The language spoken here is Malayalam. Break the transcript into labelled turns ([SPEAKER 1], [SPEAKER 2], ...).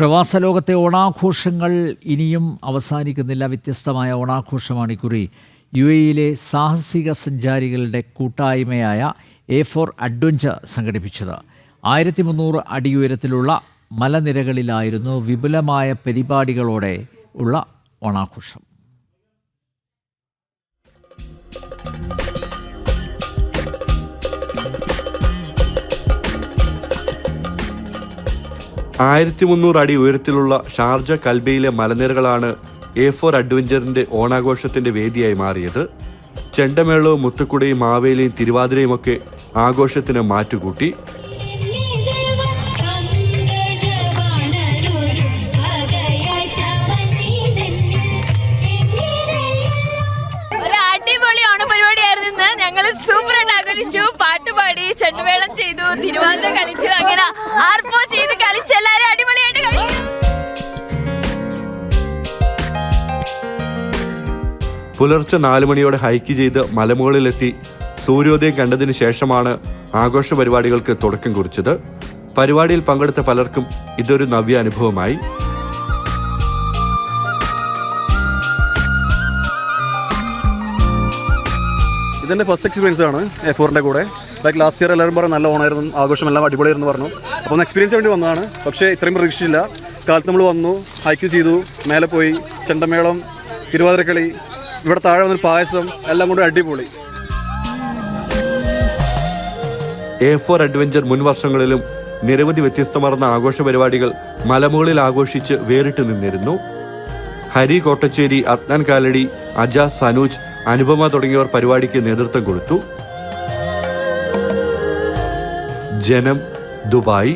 [SPEAKER 1] പ്രവാസ ലോകത്തെ ഓണാഘോഷങ്ങൾ ഇനിയും അവസാനിക്കുന്നില്ല. വ്യത്യസ്തമായ ഓണാഘോഷമാണ് ഇക്കുറി. യു എയിലെ സാഹസിക സഞ്ചാരികളുടെ കൂട്ടായ്മയായ എ ഫോർ അഡ്വഞ്ചർ സംഘടിപ്പിച്ചത്. ആയിരത്തി മുന്നൂറ് അടി ഉയരത്തിലുള്ള മലനിരകളിലായിരുന്നു വിപുലമായ പരിപാടികളോടെ ഉള്ള ഓണാഘോഷം.
[SPEAKER 2] ആയിരത്തി മുന്നൂറ് അടി ഉയരത്തിലുള്ള ഷാർജ കൽബയിലെ മലനിരകളാണ് എ ഫോർ അഡ്വഞ്ചറിന്റെ ഓണാഘോഷത്തിന്റെ വേദിയായി മാറിയത്. ചെണ്ടമേളവും മുത്തുക്കുടയും മാവേലിയും തിരുവാതിരയും ഒക്കെ ആഘോഷത്തിന് മാറ്റുകൂട്ടി.
[SPEAKER 3] ഞങ്ങൾ സൂപ്പറായിട്ട് ആഘോഷിച്ചു. പാട്ടുപാടി ചെണ്ടുമേളം ചെയ്തു. തിരുവാതിര കളിച്ചു. അങ്ങനെ
[SPEAKER 2] പുലർച്ചെ നാല് മണിയോടെ ഹൈക്ക് ചെയ്ത് മലമുകളിലെത്തി സൂര്യോദയം കണ്ടതിന് ശേഷമാണ് ആഘോഷ പരിപാടികൾക്ക് തുടക്കം കുറിച്ചത്. പരിപാടിയിൽ പങ്കെടുത്ത പലർക്കും ഇതൊരു നവ്യ അനുഭവമായി.
[SPEAKER 4] ഇതെന്റെ ഫസ്റ്റ് എക്സ്പീരിയൻസ് ആണ് എ ഫോറിന്റെ കൂടെ. ലൈക്ക് ലാസ്റ്റ് ഇയർ എല്ലാവരും പറഞ്ഞു നല്ല ഓണായിരുന്നു ആഘോഷം എല്ലാം അടിപൊളിയായിരുന്നു പറഞ്ഞു. അപ്പോൾ ഒന്ന് എക്സ്പീരിയൻസ് വേണ്ടി വന്നതാണ്. പക്ഷേ ഇത്രയും പ്രതീക്ഷിച്ചില്ല. കാലത്ത് നമ്മൾ വന്നു ഹൈക്ക് ചെയ്തു മേലെ പോയി ചെണ്ടമേളം തിരുവാതിരക്കളി ഇവിടെ താഴെ വന്നൊരു പായസം എല്ലാം കൊണ്ടും അടിപൊളി.
[SPEAKER 2] എ ഫോർ അഡ്വഞ്ചർ മുൻ വർഷങ്ങളിലും നിരവധി വ്യത്യസ്തമാർന്ന ആഘോഷ പരിപാടികൾ മലമുകളിൽ ആഘോഷിച്ച് വേറിട്ട് നിന്നിരുന്നു. ഹരി കോട്ടച്ചേരി അദ്നാൻ കാലടി അജ സനൂജ് അനുപമ തുടങ്ങിയവർ പരിപാടിക്ക് നേതൃത്വം കൊടുത്തു. ജനം ദുബായ്.